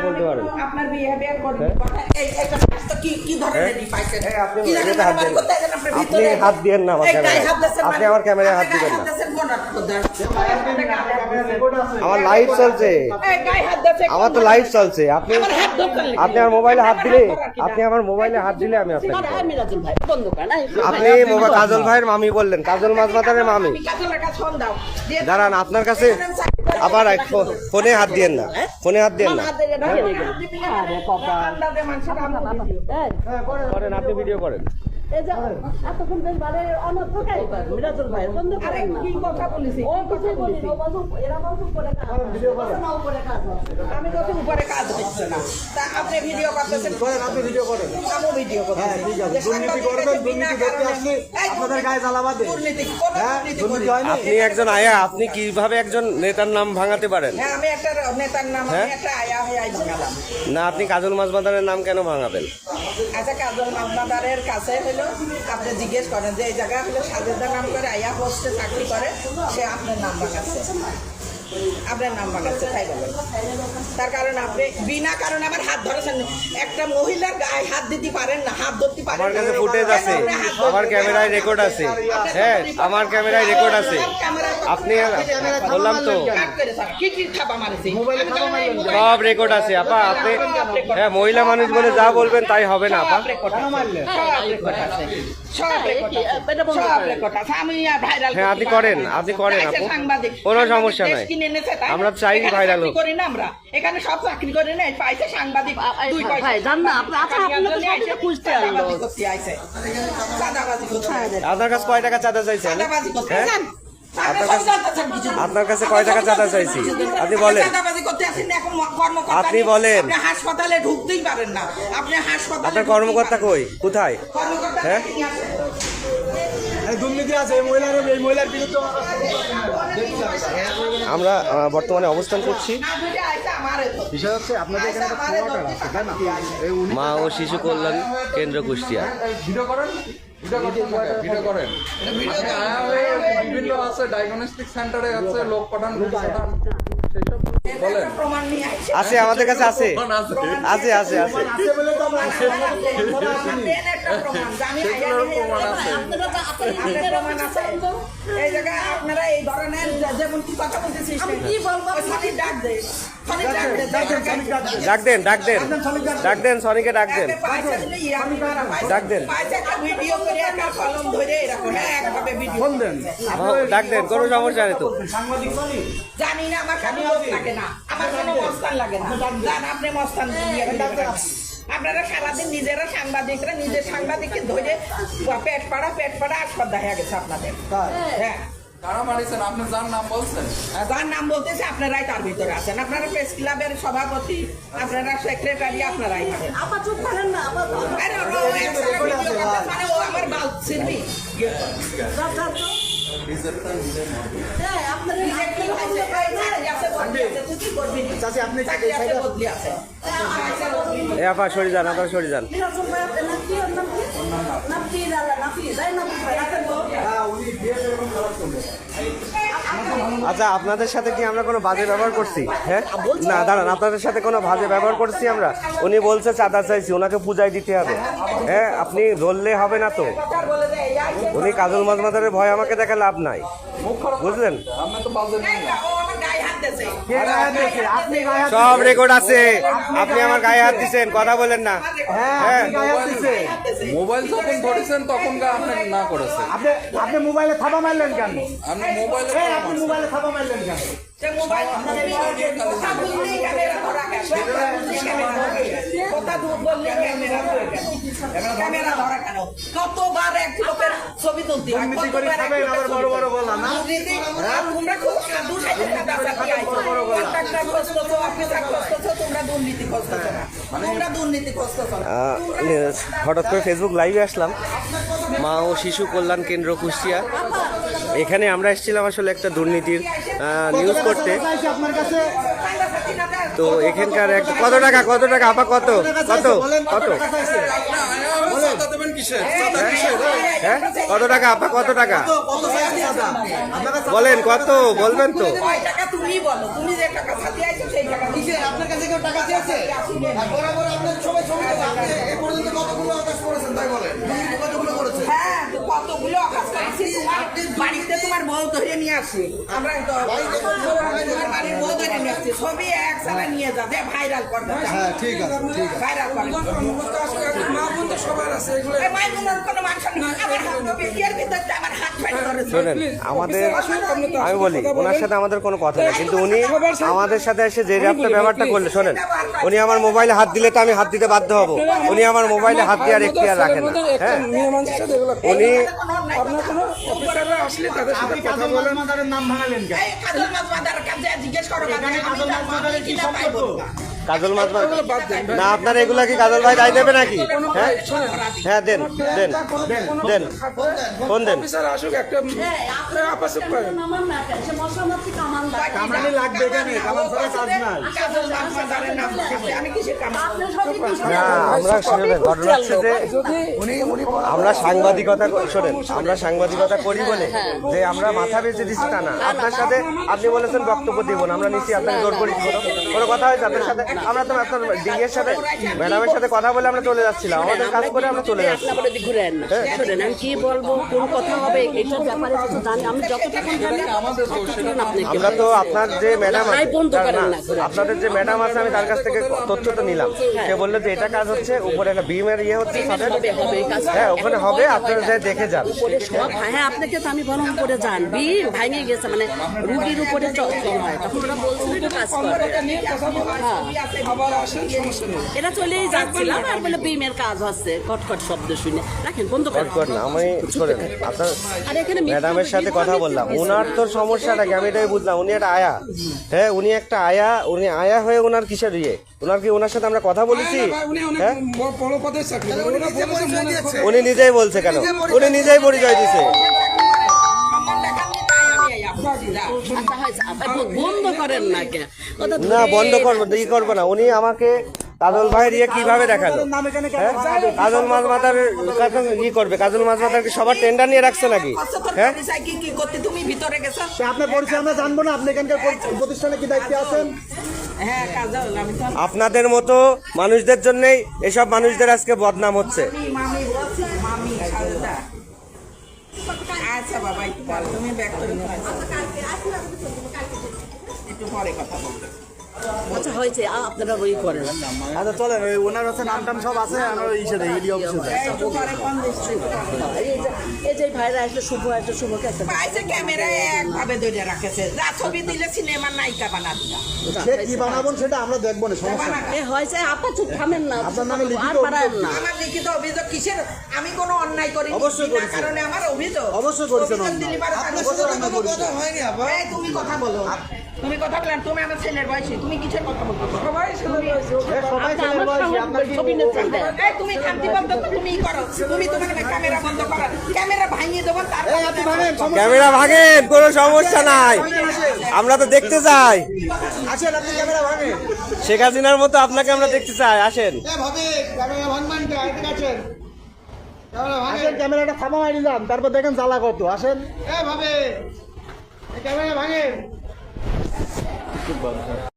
বলতে পারেন আপনার বিহেভিয়ার হ্যাঁ? এই একটা রাস্তা কি কি ধরনের ই পাইছেন আপনি কি ধরনের হাত দেন। আপনি না আমার ক্যামেরায়। আপনি আমার ক্যামেরায় হাত দিবেন না। আমার লাইভ চলছে। আমার তো লাইভ চলছে। আপনি? আপনি আমার মোবাইলে হাত দিলে আপনি আমার মোবাইলে হাত দিলে আমি আপনাকে আপনি কাজল ভাইয়ের মামি বললেন। কাজল মাছ মাঝমাতারের মামি। দাঁড়ান আপনার কাছে আবার ফোনে হাত দিয়েন না। ফোনে হাত দিয়েন না। আম্মু ভিডিও। করেন আপনি ভিডিও করেন। এতক্ষণ বেশ ভালো অনর্থ খাই মিরাজুল ভাই বন্ধ করেন কি কথা বলেছি? ও কিছুই বলিনি ও বলছে। এরা বলছে উপরে কাজ আমি তো উপরে কাজ হচ্ছে না। তা আপনি ভিডিও করতেছেন? করেন আপনি ভিডিও করেন। আমি ভিডিও করতেছি। হ্যাঁ ঠিক আছে। দুর্নীতি করবেন দুর্নীতি করতে আসলে আপনাদের গায়ে জ্বালা বাঁধে? দুর্নীতি কোনো হ্যাঁ আপনি একজন আয়া আপনি কীভাবে একজন নেতার নাম ভাঙাতে পারেন? হ্যাঁ আমি একটা নেতার নাম আমি হ্যাঁ? একটা আয়া হয়ে আই না আপনি কাজল মাঝমাতারের নাম কেন ভাঙাবেন? আচ্ছা কাজল মামলাদারের কাছে হলো আপনি জিজ্ঞেস করেন যে এই জায়গায় হলো সাজেদা নাম করে আয়া পোস্টে চাকরি করে সে আপনার নাম বাগাচ্ছে আপনার নাম বাগাচ্ছে তাই বলেন তার কারণ আপনি বিনা কারণে আমার হাত ধরেছেন। একটা মহিলার গায়ে হাত দিতে পারেন না হাত ধরতে পারেন আমার কাছে ফুটেজ আছে। আমার ক্যামেরায় রেকর্ড আছে। হ্যাঁ আমার ক্যামেরায় রেকর্ড আছে। আপনি বললাম তো। সব রেকর্ড আছে। আপা আপনি হ্যাঁ মহিলা মানুষ বলে যা বলবেন তাই হবে না আপা। আর ভাইরাল হ্যাঁ, আপনি করেন, আপনি করেন, আপু। কোনো সমস্যা নাই। কিনে এনেছে, তাই আমরা চাই ভাইরাল হোক। করি না আমরা। এখানে সব চাকরি করে পাইছে সাংবাদিক দুই পয়সা। ভাই, জান না, আপনি- আচ্ছা, খুঁজতে করতে আপনার কাছে কয় টাকা চাঁদা চাইছেন হ্যাঁ আপনার কাছে- জানতেছেন কিছু। আপনার কাছে কয় টাকা চাঁদা চাইছি? আপনি বলেন। আপনি বলেন। হাসপাতালে ঢুকতেই পারেন না আপনি হাসপাতালে আপনার কর্মকর্তা কই কোথায় কর্মকর্তা হ্যাঁ? দুর্নীতি আছে এই মহিলার এই মহিলার বিরুদ্ধে আমরা বর্তমানে অবস্থান করছি। বিষয় হচ্ছে আপনাদের এখানে একটা কোয়ার্টার আছে তাই না? এই উনি মা ও শিশু কল্যাণ কেন্দ্র কুষ্টিয়া। ভিডিও করেন? ভিডিও করছেন নাকি? ভিডিও করেন। বিভিন্ন আছে ডায়াগনস্টিক সেন্টারে আছে লোক পাঠান লোক পাঠান। সেসব বলেন প্রমাণ নিয়ে আইসা। আছে আমাদের কাছে আছে আছে আছে আছে ডাক দেন। ডাক দেন ডাক দেন সনিকে ডাক দেন। ডাক দেন। পয়সা একটা ভিডিও করে একটা কলম ধরে এরকম একভাবে ভিডিও ফোন দেন ও, ডাক দেন কোনো সমস্যা নেই তো জানি না আমার লাগে না। আমার কোনো মস্তান লাগে না। জান আপনি মস্তান আপনারা সারাদিন নিজেরা সাংবাদিকরা নিজের সাংবাদিককে ধরে পেট পাড়া পেট পাড়া আসপাত হয়ে গেছে আপনাদের। হ্যাঁ। কারা মারিছেন? আপনি যার নাম বলছেন? যার নাম বলতেছে আপনারাই তার ভিতরে আছেন। আপনারা প্রেস ক্লাবের সভাপতি আপনারা সেক্রেটারি আপনারাই আপা চুপ করেন না আপা আরে ও আমার বাল ছিড়বি। আপা সরে যান আপনারা সরে যান। আচ্ছা আপনাদের সাথে কি আমরা কোনো বাজে ব্যবহার করছি? হ্যাঁ? না দাঁড়ান আপনাদের সাথে কোনো বাজে ব্যবহার করছি আমরা? উনি বলছে চাঁদা চাইছি ওনাকে পূজায় দিতে হবে। হ্যাঁ আপনি ধরলে হবে না তো। উনি কাজল মাজমাদারের ভয় আমাকে দেখে লাভ নাই। বুঝলেন? সব রেকর্ড আছে। আপনি আমার গায়ে হাত দিচ্ছেন কথা বলেন না। হ্যাঁ হ্যাঁ। মোবাইল যখন ধরেছেন তখন আপনি না করেছেন। আপনি আপনি মোবাইলে থাবা মারলেন কেন? আপনি মোবাইলে আপনি মোবাইলে থাবা মারলেন কেন? কতবার এক লোকের ছবি দুর্নীতি করে খাবেন, আবার বড় বড় গলা, না? তোমরা খুব সাধু হঠাৎ করে ফেসবুক লাইভে আসলাম মা ও শিশু কল্যাণ কেন্দ্র কুষ্টিয়া এখানে আমরা এসেছিলাম আসলে একটা দুর্নীতির নিউজ করতে তো এখানকার এক কত টাকা কত টাকা আপা কত কত কত কত টাকা আপা কত টাকা? কত দাদা আপনার কাছে বলেন কত বলবেন তো। টাকা? টাকা টাকা আপনার কতগুলো করেছি তোমার বাড়িতে তোমার বউ ধরে নিয়ে আসি। আমরা তো তোমার বাড়ির বউ ধরে নিয়ে আসছি। ছবি এক সালা নিয়ে যাবে ভাইরাল করবে। হ্যাঁ ঠিক আছে ঠিক আছে। ভাইরাল করবে। মা বোন তো সবার আছে এগুলো এই মাই বোনের কোনো মানুষ নেই। আমার হাত বিয়ের ভিতরে আমার হাত ফাইট করেছে শোনেন আমাদের আমি বলি ওনার সাথে আমাদের কোনো কথা নেই কিন্তু উনি আমাদের সাথে এসে যে র্যাপটা ব্যাপারটা করলে শোনেন উনি আমার মোবাইলে হাত দিলে তো আমি হাত দিতে বাধ্য হব। উনি আমার মোবাইলে হাত দেওয়ার এখতিয়ার রাখেন না। হ্যাঁ। উনি আপনার কোনো অফিসাররা আসলে তাদের সাথে কথা বলেন। নাম ভাঙালেন জিজ্ঞেস করো কাজল মাছ না আপনার এগুলা কি কাজল ভাই রায় দেবে নাকি? হ্যাঁ? হ্যাঁ দেন দেন দেন ফোন দেন। আমার না সে মশলা মাছি কামান লাগে কামানি লাগবে। এখানে কামান ছাড়া কাজ নাই। কাজল মাছ বাজারের নাম কাছে আমি কিসের কাম আপনি সবই কিছু না আমরা শুনবেন ঘটনা হচ্ছে যে আমরা সাংবাদিকতা শোনেন আমরা সাংবাদিকতা করি বলে যে আমরা মাথা বেঁচে দিচ্ছি তা না। আপনার সাথে আপনি বলেছেন বক্তব্য দিব না আমরা নিচ্ছি আপনাকে জোর করি কোনো কোনো কথা হয়েছে আপনার সাথে? আমরা তো আপনার ডিএর সাথে ম্যাডামের সাথে কথা বলে আমরা চলে যাচ্ছিলাম। আমাদের কাজ করে আমরা চলে যাচ্ছি। ঘুরে আন না। আমি কি বলব কোন কথা হবে এইসব ব্যাপারে কিছু জানি আমি যতটুকু জানি আমাদের দোষ, সেটা ততটুকু আপনাকে আমরা তো আপনার যে ম্যাডাম আছে আপনাদের যে ম্যাডাম আছে আমি তার কাছ থেকে তথ্যটা নিলাম। সে বলল যে এটা কাজ হচ্ছে উপরে একটা বিমের ইয়ে হচ্ছে হ্যাঁ ওখানে হবে আপনারা যাই দেখে যান। হ্যাঁ আপনাকে তো আমি বরং করে যান। বি ভাঙে গেছে মানে রুগীর উপরে চল হয়। তখন ওরা বলছিল কাজ কথা বলেন আবার আসেন সমস্যা নেই। এটা চলেই যাচ্ছিলাম আর বলে বিমের কাজ হচ্ছে কটকট শব্দ শুনে। রাখেন বন্ধ করেন না আমি শোনেন আপনার আর এখানে মিথ্যা- ম্যাডামের সাথে কথা বললাম। ওনার তো সমস্যাটা কি? আমি এটাই বুঝলাম উনি একটা আয়া। হ্যাঁ উনি একটা আয়া উনি আয়া হয়ে ওনার কিসের ইয়ে? ওনার কি ওনার সাথে আমরা কথা বলেছি? উনি হ্যাঁ? উনি নিজেই বলছে কেন? উনি নিজেই পরিচয় দিছে আচ্ছা হয়েছে আবার বন্ধ করেন না বন্ধ করব ই করব না। উনি আমাকে কাজল ভাইয়ের ইয়ে কীভাবে দেখাল? হ্যাঁ? কাজল মাছ মাথার ই করবে? কাজল মাছ মাথার কি সবার টেন্ডার নিয়ে রাখছে নাকি? হ্যাঁ? কি কি করতে তুমি ভিতরে গেছো? আপনার পরিচয় আমরা জানব না আপনি এখানকার প্রতিষ্ঠানে কি দায়িত্বে আছেন? হ্যাঁ কাজল আমি তো আপনাদের মতো মানুষদের জন্যই এসব মানুষদের আজকে বদনাম হচ্ছে মামি মামি বলছি মামি সাজদা আচ্ছা বাবা একটু তুমি ব্যাক করে আচ্ছা। একটু পরে কথা বলব। আচ্ছা হয়েছে আপনারা ওই করেন। আচ্ছা চলেন ওই ওনার হচ্ছে নাম টাম সব আছে আমরা ইসে দেই ইডি অফিসে একটু এই যে ভাইরা আসলে শুভ আসলে শুভকে একটা পাইছে একভাবে ধরে রাখেছে যা ছবি দিলে সিনেমার নায়িকা বানা দিলা সে কি বানাবো সেটা আমরা দেখব না সমস্যা এ হয়েছে আপা চুপ থামেন না আপনার নামে লিখিত আর পারায়েন না। আমার লিখিত অভিযোগ কিসের? আমি কোনো অন্যায় করি অবশ্যই করেছেন। কারণে আমার অভিযোগ। অবশ্যই করেছেন আপনার সাথে কোনো কথা হয়নি। এই, তুমি কথা বলো। তুমি কথা বলেন তুমি আমার ছেলের বয়সী তুমি কিসের কথা বলছো? সবাই সবাই আপনি ছেলের বয়সী আপনার কি ছবি নিচ্ছেন এই তুমি শান্তি বন্ধ তুমি করো। তুমি তোমার ক্যামেরা বন্ধ করো। ক্যামেরা ভাঙিয়ে দেবো তারপর এই ক্যামেরা ভাঙেন কোনো সমস্যা নাই। আমরা তো দেখতে চাই। আসেন আপনি ক্যামেরা ভাঙেন। শেখ হাসিনার মতো আপনাকে আমরা দেখতে চাই। আসেন। ভাবে ক্যামেরা এদিকে আসেন। আসেন ক্যামেরাটা থামা মারি যান তারপর দেখেন জ্বালা কত। আসেন। এ ভাবে ক্যামেরা ভাঙেন।